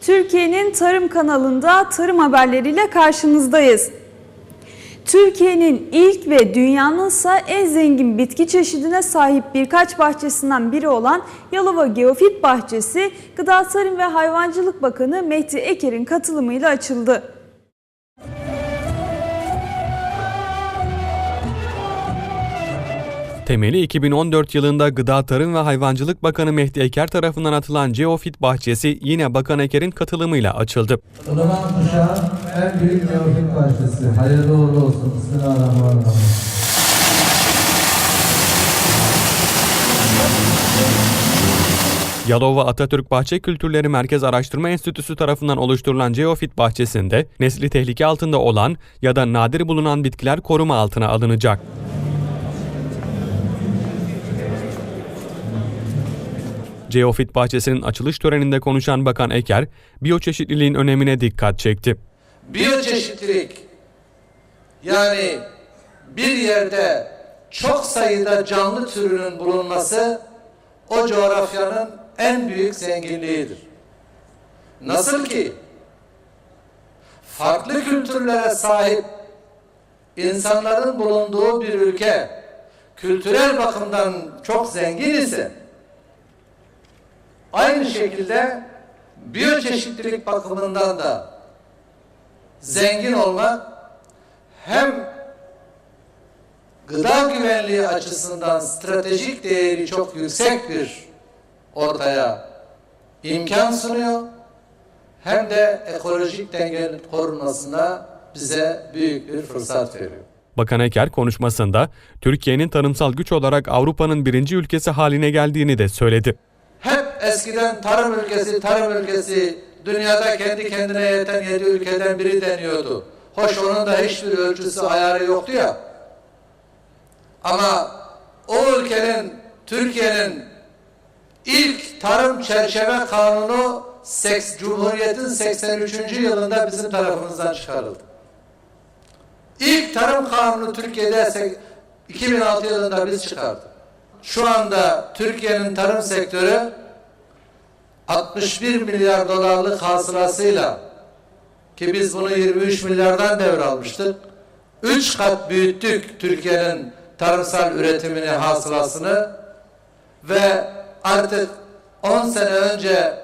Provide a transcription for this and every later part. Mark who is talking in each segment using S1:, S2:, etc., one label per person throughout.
S1: Türkiye'nin Tarım kanalında tarım haberleriyle karşınızdayız. Türkiye'nin ilk ve dünyanın ise en zengin bitki çeşidine sahip birkaç bahçesinden biri olan Yalova Geofit Bahçesi, Gıda Tarım ve Hayvancılık Bakanı Mehdi Eker'in katılımıyla açıldı.
S2: Temeli 2014 yılında Gıda Tarım ve Hayvancılık Bakanı Mehdi Eker tarafından atılan Geofit bahçesi yine Bakan Eker'in katılımıyla açıldı.
S3: Ilıman kuşağın en büyük neofit bahçesi. Hayırlı uğurlu olsun. Bismillahirrahmanirrahim.
S2: Yalova Atatürk Bahçe Kültürleri Merkez Araştırma Enstitüsü tarafından oluşturulan Geofit bahçesinde nesli tehlike altında olan ya da nadir bulunan bitkiler koruma altına alınacak. Geofit bahçesinin açılış töreninde konuşan Bakan Eker, biyoçeşitliliğin önemine dikkat çekti.
S4: biyoçeşitlilik yani bir yerde çok sayıda canlı türünün bulunması o coğrafyanın en büyük zenginliğidir. Nasıl ki farklı kültürlere sahip insanların bulunduğu bir ülke kültürel bakımdan çok zengin ise aynı şekilde biyoçeşitlilik bakımından da zengin olmak hem gıda güvenliği açısından stratejik değeri çok yüksek bir ortaya imkan sunuyor hem de ekolojik dengenin korunmasına bize büyük bir fırsat veriyor.
S2: Bakan Eker konuşmasında Türkiye'nin tarımsal güç olarak Avrupa'nın birinci ülkesi haline geldiğini de söyledi.
S4: Eskiden tarım ülkesi, tarım ülkesi dünyada kendi kendine yeten yedi ülkeden biri deniyordu. Hoş onun da hiçbir ölçüsü ayarı yoktu ya. Ama o ülkenin, Türkiye'nin ilk tarım çerçeve kanunu seks, Cumhuriyet'in 83. yılında bizim tarafımızdan çıkarıldı. İlk tarım kanunu Türkiye'de sek- 2006 yılında biz çıkardık. Şu anda Türkiye'nin tarım sektörü 61 milyar dolarlık hasılasıyla ki biz bunu 23 milyardan devralmıştık. 3 kat büyüttük Türkiye'nin tarımsal üretimini, hasılasını ve artık 10 sene önce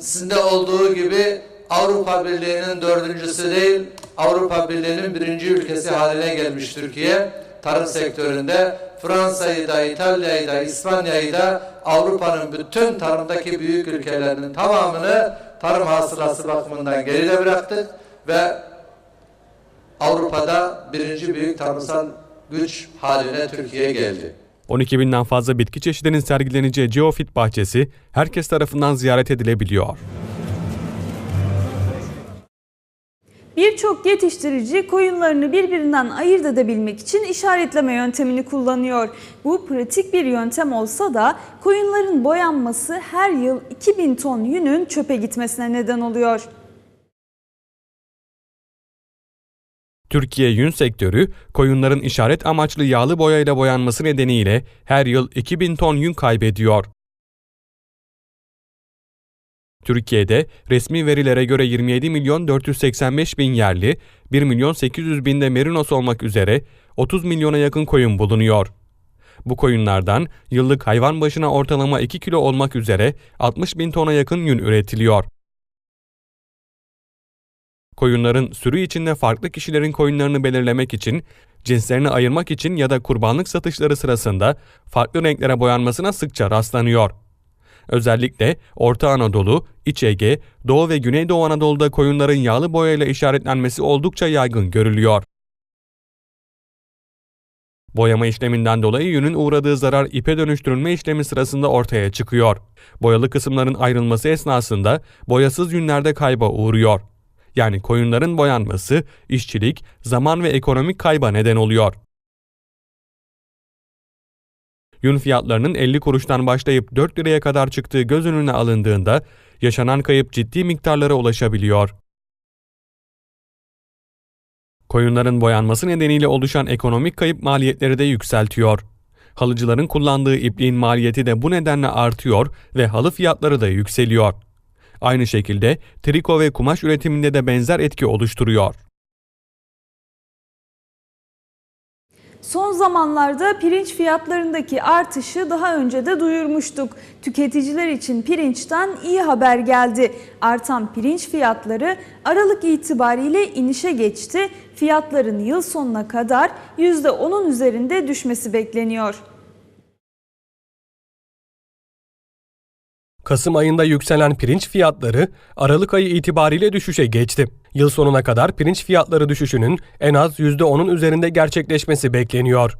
S4: sizde olduğu gibi Avrupa Birliği'nin dördüncüsü değil, Avrupa Birliği'nin birinci ülkesi haline gelmiş Türkiye. Tarım sektöründe Fransa'yı da, İtalya'yı da, İspanya'yı da Avrupa'nın bütün tarımdaki büyük ülkelerinin tamamını tarım hasılası bakımından geride bıraktık ve Avrupa'da birinci büyük tarımsal güç haline Türkiye geldi.
S2: 12 binden fazla bitki çeşidinin sergileneceği Geofit bahçesi herkes tarafından ziyaret edilebiliyor.
S1: Birçok yetiştirici koyunlarını birbirinden ayırt edebilmek için işaretleme yöntemini kullanıyor. Bu pratik bir yöntem olsa da koyunların boyanması her yıl 2000 ton yünün çöpe gitmesine neden oluyor.
S2: Türkiye yün sektörü, koyunların işaret amaçlı yağlı boyayla boyanması nedeniyle her yıl 2000 ton yün kaybediyor. Türkiye'de resmi verilere göre 27 milyon 485 bin yerli, 1 milyon 800 bin de merinos olmak üzere 30 milyona yakın koyun bulunuyor. Bu koyunlardan yıllık hayvan başına ortalama 2 kilo olmak üzere 60 bin tona yakın yün üretiliyor. Koyunların sürü içinde farklı kişilerin koyunlarını belirlemek için, cinslerini ayırmak için ya da kurbanlık satışları sırasında farklı renklere boyanmasına sıkça rastlanıyor. Özellikle Orta Anadolu, İç Ege, Doğu ve Güneydoğu Anadolu'da koyunların yağlı boyayla işaretlenmesi oldukça yaygın görülüyor. Boyama işleminden dolayı yünün uğradığı zarar ipe dönüştürülme işlemi sırasında ortaya çıkıyor. Boyalı kısımların ayrılması esnasında boyasız yünlerde kayba uğruyor. Yani koyunların boyanması, işçilik, zaman ve ekonomik kayba neden oluyor. Yün fiyatlarının 50 kuruştan başlayıp 4 liraya kadar çıktığı göz önüne alındığında yaşanan kayıp ciddi miktarlara ulaşabiliyor. Koyunların boyanması nedeniyle oluşan ekonomik kayıp maliyetleri de yükseltiyor. Halıcıların kullandığı ipliğin maliyeti de bu nedenle artıyor ve halı fiyatları da yükseliyor. Aynı şekilde triko ve kumaş üretiminde de benzer etki oluşturuyor.
S1: Son zamanlarda pirinç fiyatlarındaki artışı daha önce de duyurmuştuk. Tüketiciler için pirinçten iyi haber geldi. Artan pirinç fiyatları Aralık itibariyle inişe geçti. Fiyatların yıl sonuna kadar %10'un üzerinde düşmesi bekleniyor.
S5: Kasım ayında yükselen pirinç fiyatları Aralık ayı itibariyle düşüşe geçti. Yıl sonuna kadar pirinç fiyatları düşüşünün en az %10'un üzerinde gerçekleşmesi bekleniyor.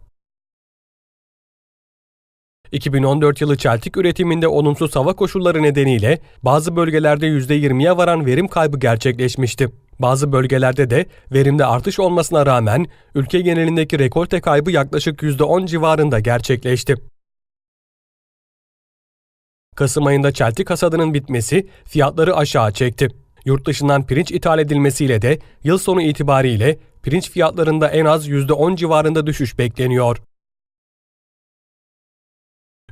S5: 2014 yılı çeltik üretiminde olumsuz hava koşulları nedeniyle bazı bölgelerde %20'ye varan verim kaybı gerçekleşmişti. Bazı bölgelerde de verimde artış olmasına rağmen ülke genelindeki rekolte kaybı yaklaşık %10 civarında gerçekleşti. Kasım ayında çeltik hasadının bitmesi fiyatları aşağı çekti. Yurt dışından pirinç ithal edilmesiyle de yıl sonu itibariyle pirinç fiyatlarında en az %10 civarında düşüş bekleniyor.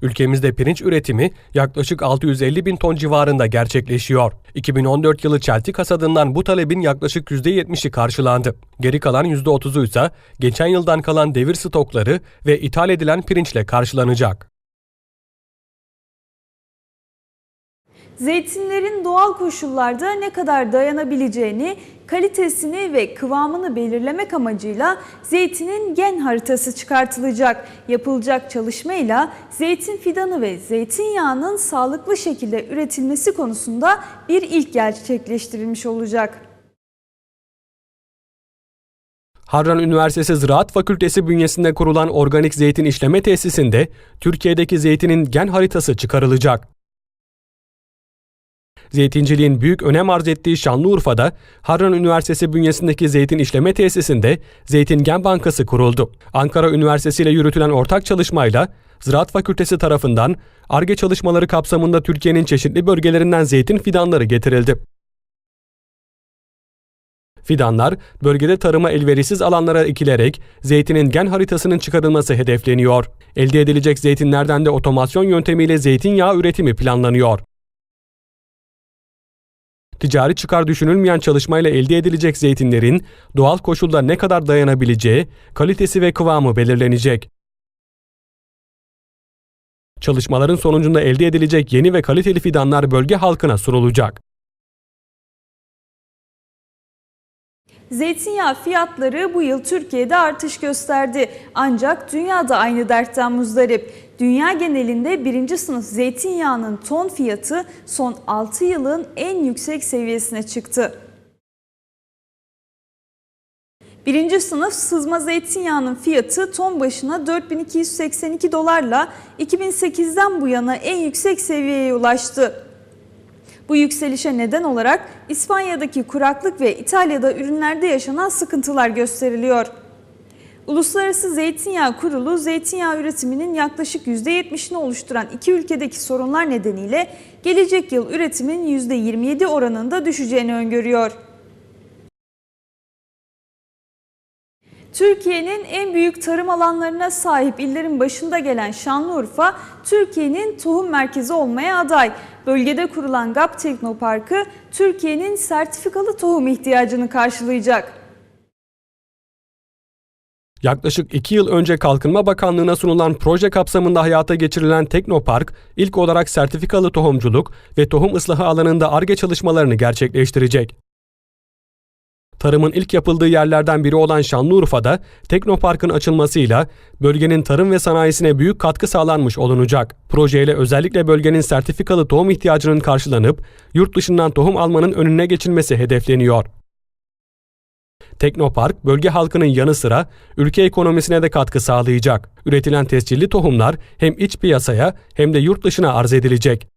S5: Ülkemizde pirinç üretimi yaklaşık 650 bin ton civarında gerçekleşiyor. 2014 yılı çeltik hasadından bu talebin yaklaşık %70'i karşılandı. Geri kalan %30'u ise geçen yıldan kalan devir stokları ve ithal edilen pirinçle karşılanacak.
S1: Zeytinlerin doğal koşullarda ne kadar dayanabileceğini, kalitesini ve kıvamını belirlemek amacıyla zeytinin gen haritası çıkartılacak. Yapılacak çalışmayla zeytin fidanı ve zeytinyağının sağlıklı şekilde üretilmesi konusunda bir ilk gerçekleştirilmiş olacak.
S5: Harran Üniversitesi Ziraat Fakültesi bünyesinde kurulan organik zeytin işleme tesisinde Türkiye'deki zeytinin gen haritası çıkarılacak. Zeytinciliğin büyük önem arz ettiği Şanlıurfa'da Harran Üniversitesi bünyesindeki zeytin işleme tesisinde Zeytin Gen Bankası kuruldu. Ankara Üniversitesi ile yürütülen ortak çalışmayla Ziraat Fakültesi tarafından ARGE çalışmaları kapsamında Türkiye'nin çeşitli bölgelerinden zeytin fidanları getirildi. Fidanlar bölgede tarıma elverişsiz alanlara ekilerek zeytinin gen haritasının çıkarılması hedefleniyor. Elde edilecek zeytinlerden de otomasyon yöntemiyle zeytinyağı üretimi planlanıyor. Ticari çıkar düşünülmeyen çalışmayla elde edilecek zeytinlerin doğal koşulda ne kadar dayanabileceği, kalitesi ve kıvamı belirlenecek. Çalışmaların sonucunda elde edilecek yeni ve kaliteli fidanlar bölge halkına sunulacak.
S1: Zeytinyağı fiyatları bu yıl Türkiye'de artış gösterdi. Ancak dünyada aynı dertten muzdarip. Dünya genelinde birinci sınıf zeytinyağının ton fiyatı son 6 yılın en yüksek seviyesine çıktı. Birinci sınıf sızma zeytinyağının fiyatı ton başına 4282 dolarla 2008'den bu yana en yüksek seviyeye ulaştı. Bu yükselişe neden olarak İspanya'daki kuraklık ve İtalya'da ürünlerde yaşanan sıkıntılar gösteriliyor. Uluslararası Zeytinyağı Kurulu zeytinyağı üretiminin yaklaşık %70'ini oluşturan iki ülkedeki sorunlar nedeniyle gelecek yıl üretimin %27 oranında düşeceğini öngörüyor. Türkiye'nin en büyük tarım alanlarına sahip illerin başında gelen Şanlıurfa, Türkiye'nin tohum merkezi olmaya aday. Bölgede kurulan GAP Teknoparkı, Türkiye'nin sertifikalı tohum ihtiyacını karşılayacak.
S5: Yaklaşık 2 yıl önce Kalkınma Bakanlığı'na sunulan proje kapsamında hayata geçirilen Teknopark, ilk olarak sertifikalı tohumculuk ve tohum ıslahı alanında ARGE çalışmalarını gerçekleştirecek. Tarımın ilk yapıldığı yerlerden biri olan Şanlıurfa'da Teknopark'ın açılmasıyla bölgenin tarım ve sanayisine büyük katkı sağlanmış olunacak. Projeyle özellikle bölgenin sertifikalı tohum ihtiyacının karşılanıp yurt dışından tohum almanın önüne geçilmesi hedefleniyor. Teknopark, bölge halkının yanı sıra ülke ekonomisine de katkı sağlayacak. Üretilen tescilli tohumlar hem iç piyasaya hem de yurt dışına arz edilecek.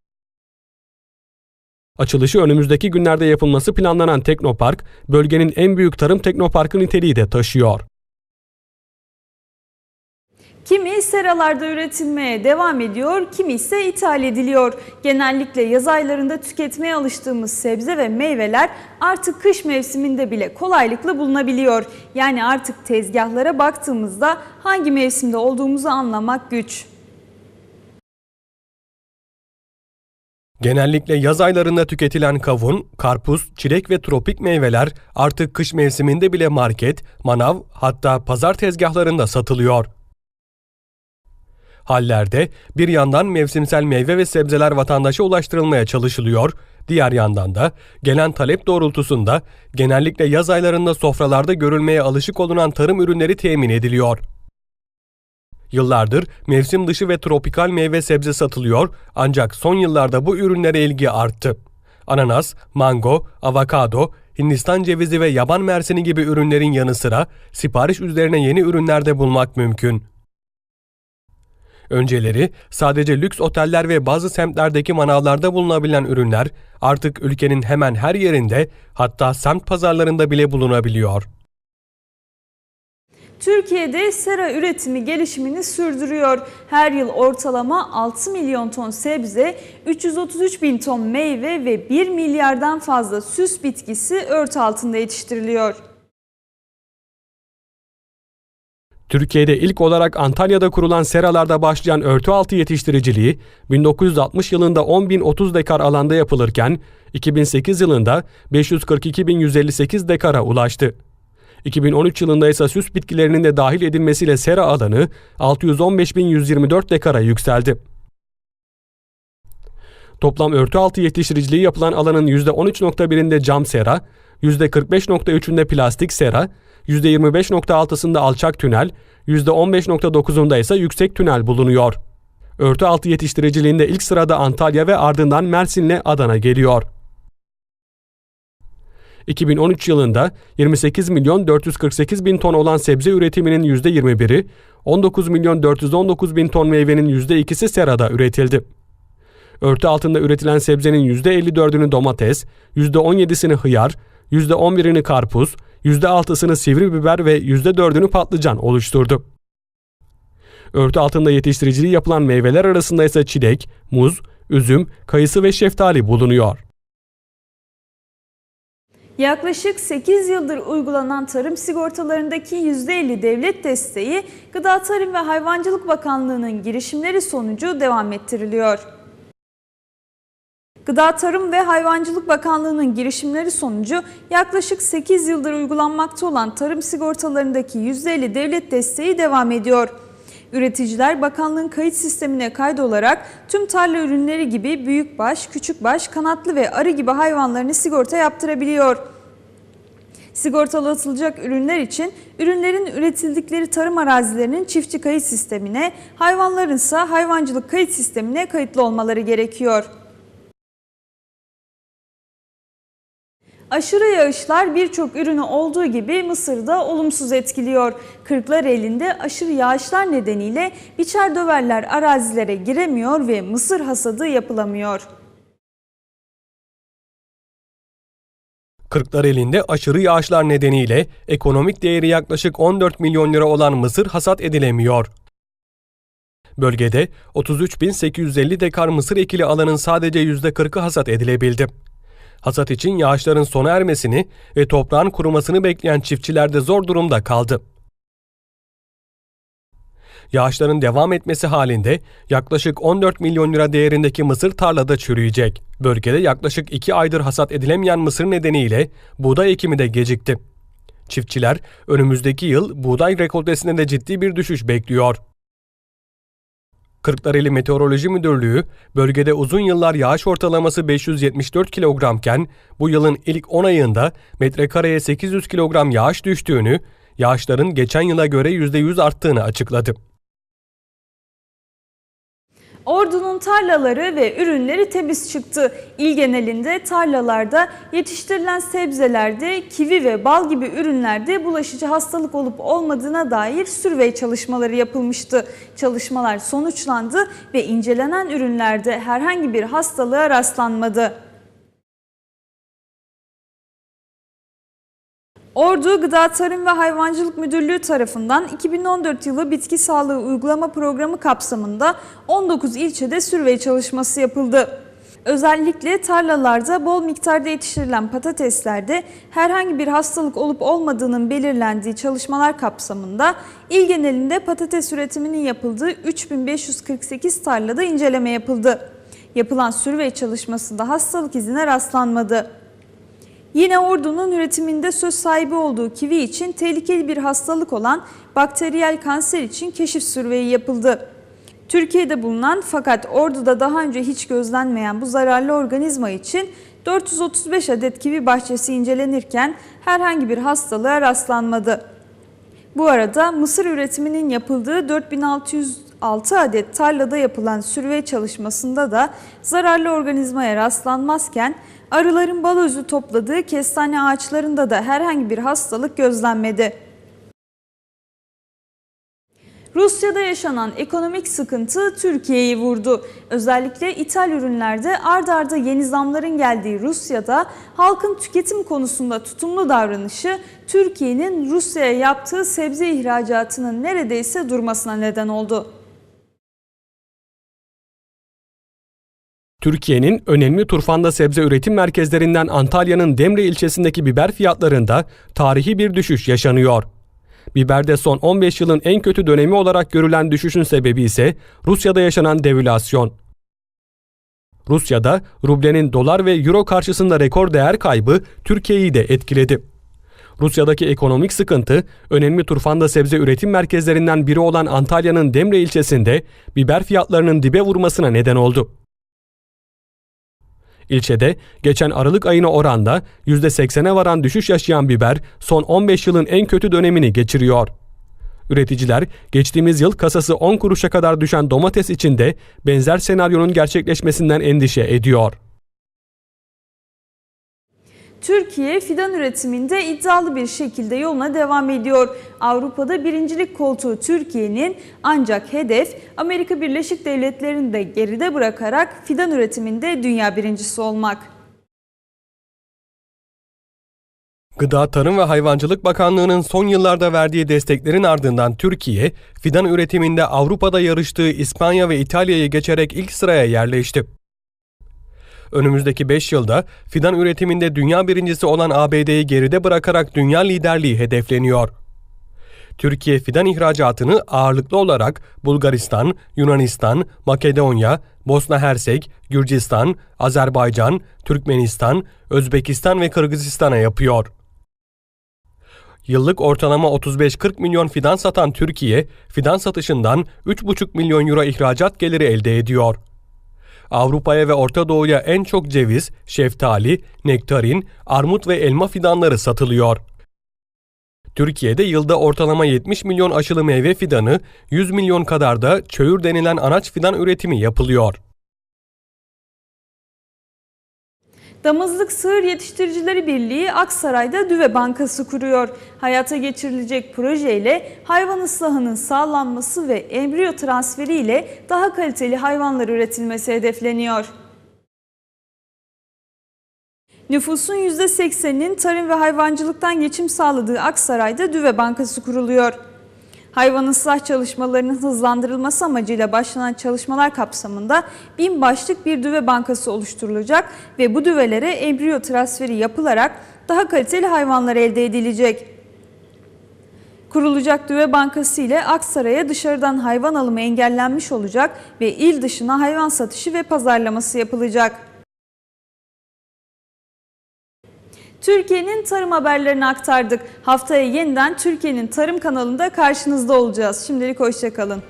S5: Açılışı önümüzdeki günlerde yapılması planlanan Teknopark, bölgenin en büyük tarım teknoparkı niteliği de taşıyor.
S1: Kimi seralarda üretilmeye devam ediyor, kimi ise ithal ediliyor. Genellikle yaz aylarında tüketmeye alıştığımız sebze ve meyveler artık kış mevsiminde bile kolaylıkla bulunabiliyor. Yani artık tezgahlara baktığımızda hangi mevsimde olduğumuzu anlamak güç.
S5: Genellikle yaz aylarında tüketilen kavun, karpuz, çilek ve tropik meyveler artık kış mevsiminde bile market, manav hatta pazar tezgahlarında satılıyor. Hallerde bir yandan mevsimsel meyve ve sebzeler vatandaşa ulaştırılmaya çalışılıyor, diğer yandan da gelen talep doğrultusunda genellikle yaz aylarında sofralarda görülmeye alışık olunan tarım ürünleri temin ediliyor. Yıllardır mevsim dışı ve tropikal meyve sebze satılıyor ancak son yıllarda bu ürünlere ilgi arttı. Ananas, mango, avokado, Hindistan cevizi ve yaban mersini gibi ürünlerin yanı sıra sipariş üzerine yeni ürünlerde bulmak mümkün. Önceleri sadece lüks oteller ve bazı semtlerdeki manavlarda bulunabilen ürünler artık ülkenin hemen her yerinde hatta semt pazarlarında bile bulunabiliyor.
S1: Türkiye'de sera üretimi gelişimini sürdürüyor. Her yıl ortalama 6 milyon ton sebze, 333 bin ton meyve ve 1 milyardan fazla süs bitkisi örtü altında yetiştiriliyor.
S5: Türkiye'de ilk olarak Antalya'da kurulan seralarda başlayan örtü altı yetiştiriciliği 1960 yılında 10.030 dekar alanda yapılırken 2008 yılında 542.158 dekara ulaştı. 2013 yılında ise süs bitkilerinin de dahil edilmesiyle sera alanı 615.124 dekara yükseldi. Toplam örtü altı yetiştiriciliği yapılan alanın %13.1'inde cam sera, %45.3'ünde plastik sera, %25.6'sında alçak tünel, %15.9'unda ise yüksek tünel bulunuyor. Örtü altı yetiştiriciliğinde ilk sırada Antalya ve ardından Mersin'le Adana geliyor. 2013 yılında 28 milyon 448 bin ton olan sebze üretiminin %21'i, 19 milyon 419 bin ton meyvenin %2'si serada üretildi. Örtü altında üretilen sebzenin %54'ünü domates, %17'sini hıyar, %11'ini karpuz, %6'sını sivri biber ve %4'ünü patlıcan oluşturdu. Örtü altında yetiştiriciliği yapılan meyveler arasında ise çilek, muz, üzüm, kayısı ve şeftali bulunuyor.
S1: Yaklaşık 8 yıldır uygulanan tarım sigortalarındaki %50 devlet desteği Gıda Tarım ve Hayvancılık Bakanlığı'nın girişimleri sonucu devam ettiriliyor. Gıda Tarım ve Hayvancılık Bakanlığı'nın girişimleri sonucu yaklaşık 8 yıldır uygulanmakta olan tarım sigortalarındaki %50 devlet desteği devam ediyor. Üreticiler bakanlığın kayıt sistemine kaydolarak tüm tarla ürünleri gibi büyükbaş, küçükbaş, kanatlı ve arı gibi hayvanlarını sigorta yaptırabiliyor. Sigortalatılacak ürünler için ürünlerin üretildikleri tarım arazilerinin çiftçi kayıt sistemine, hayvanların ise hayvancılık kayıt sistemine kayıtlı olmaları gerekiyor. Aşırı yağışlar birçok ürünü olduğu gibi Mısır'da olumsuz etkiliyor. Kırklareli'nde aşırı yağışlar nedeniyle biçer döverler arazilere giremiyor ve mısır hasadı yapılamıyor.
S5: Kırklareli'nde aşırı yağışlar nedeniyle ekonomik değeri yaklaşık 14 milyon lira olan mısır hasat edilemiyor. Bölgede 33.850 dekar mısır ekili alanın sadece %40'ı hasat edilebildi. Hasat için yağışların sona ermesini ve toprağın kurumasını bekleyen çiftçiler de zor durumda kaldı. Yağışların devam etmesi halinde yaklaşık 14 milyon lira değerindeki mısır tarlada çürüyecek. Bölgede yaklaşık 2 aydır hasat edilemeyen mısır nedeniyle buğday ekimi de gecikti. Çiftçiler önümüzdeki yıl buğday rekoltesinde de ciddi bir düşüş bekliyor. Kırklareli Meteoroloji Müdürlüğü, bölgede uzun yıllar yağış ortalaması 574 kilogramken bu yılın ilk 10 ayında metrekareye 800 kilogram yağış düştüğünü, yağışların geçen yıla göre %100 arttığını açıkladı.
S1: Ordu'nun tarlaları ve ürünleri temiz çıktı. İl genelinde tarlalarda yetiştirilen sebzelerde kivi ve bal gibi ürünlerde bulaşıcı hastalık olup olmadığına dair sürvey çalışmaları yapılmıştı. Çalışmalar sonuçlandı ve incelenen ürünlerde herhangi bir hastalığa rastlanmadı. Ordu Gıda Tarım ve Hayvancılık Müdürlüğü tarafından 2014 yılı bitki sağlığı uygulama programı kapsamında 19 ilçede sürvey çalışması yapıldı. Özellikle tarlalarda bol miktarda yetiştirilen patateslerde herhangi bir hastalık olup olmadığının belirlendiği çalışmalar kapsamında il genelinde patates üretiminin yapıldığı 3548 tarlada inceleme yapıldı. Yapılan sürvey çalışmasında hastalık izine rastlanmadı. Yine Ordu'nun üretiminde söz sahibi olduğu kivi için tehlikeli bir hastalık olan bakteriyel kanser için keşif sürveyi yapıldı. Türkiye'de bulunan fakat Ordu'da daha önce hiç gözlenmeyen bu zararlı organizma için 435 adet kivi bahçesi incelenirken herhangi bir hastalığa rastlanmadı. Bu arada mısır üretiminin yapıldığı 4606 adet tarlada yapılan sürvey çalışmasında da zararlı organizmaya rastlanmazken arıların bal özü topladığı kestane ağaçlarında da herhangi bir hastalık gözlenmedi. Rusya'da yaşanan ekonomik sıkıntı Türkiye'yi vurdu. Özellikle ithal ürünlerde ard arda yeni zamların geldiği Rusya'da halkın tüketim konusunda tutumlu davranışı Türkiye'nin Rusya'ya yaptığı sebze ihracatının neredeyse durmasına neden oldu.
S5: Türkiye'nin önemli turfanda sebze üretim merkezlerinden Antalya'nın Demre ilçesindeki biber fiyatlarında tarihi bir düşüş yaşanıyor. Biberde son 15 yılın en kötü dönemi olarak görülen düşüşün sebebi ise Rusya'da yaşanan devülasyon. Rusya'da rublenin dolar ve euro karşısında rekor değer kaybı Türkiye'yi de etkiledi. Rusya'daki ekonomik sıkıntı, önemli turfanda sebze üretim merkezlerinden biri olan Antalya'nın Demre ilçesinde biber fiyatlarının dibe vurmasına neden oldu. İlçede geçen Aralık ayına oranda %80'e varan düşüş yaşayan biber son 15 yılın en kötü dönemini geçiriyor. Üreticiler geçtiğimiz yıl kasası 10 kuruşa kadar düşen domates için de benzer senaryonun gerçekleşmesinden endişe ediyor.
S1: Türkiye fidan üretiminde iddialı bir şekilde yoluna devam ediyor. Avrupa'da birincilik koltuğu Türkiye'nin ancak hedef Amerika Birleşik Devletleri'ni de geride bırakarak fidan üretiminde dünya birincisi olmak.
S5: Gıda, Tarım ve Hayvancılık Bakanlığı'nın son yıllarda verdiği desteklerin ardından Türkiye, fidan üretiminde Avrupa'da yarıştığı İspanya ve İtalya'yı geçerek ilk sıraya yerleşti. Önümüzdeki 5 yılda fidan üretiminde dünya birincisi olan ABD'yi geride bırakarak dünya liderliği hedefleniyor. Türkiye fidan ihracatını ağırlıklı olarak Bulgaristan, Yunanistan, Makedonya, Bosna Hersek, Gürcistan, Azerbaycan, Türkmenistan, Özbekistan ve Kırgızistan'a yapıyor. Yıllık ortalama 35-40 milyon fidan satan Türkiye, fidan satışından 3,5 milyon euro ihracat geliri elde ediyor. Avrupa'ya ve Orta Doğu'ya en çok ceviz, şeftali, nektarin, armut ve elma fidanları satılıyor. Türkiye'de yılda ortalama 70 milyon aşılı meyve fidanı, 100 milyon kadar da çöğür denilen anaç fidan üretimi yapılıyor.
S1: Damızlık Sığır Yetiştiricileri Birliği Aksaray'da düve bankası kuruyor. Hayata geçirilecek projeyle hayvan ıslahının sağlanması ve embriyo transferi ile daha kaliteli hayvanlar üretilmesi hedefleniyor. Nüfusun %80'inin tarım ve hayvancılıktan geçim sağladığı Aksaray'da düve bankası kuruluyor. Hayvan ıslah çalışmalarının hızlandırılması amacıyla başlanan çalışmalar kapsamında bin başlık bir düve bankası oluşturulacak ve bu düvelere embriyo transferi yapılarak daha kaliteli hayvanlar elde edilecek. Kurulacak düve bankası ile Aksaray'a dışarıdan hayvan alımı engellenmiş olacak ve il dışına hayvan satışı ve pazarlaması yapılacak. Türkiye'nin tarım haberlerini aktardık. Haftaya yeniden Türkiye'nin tarım kanalında karşınızda olacağız. Şimdilik hoşçakalın.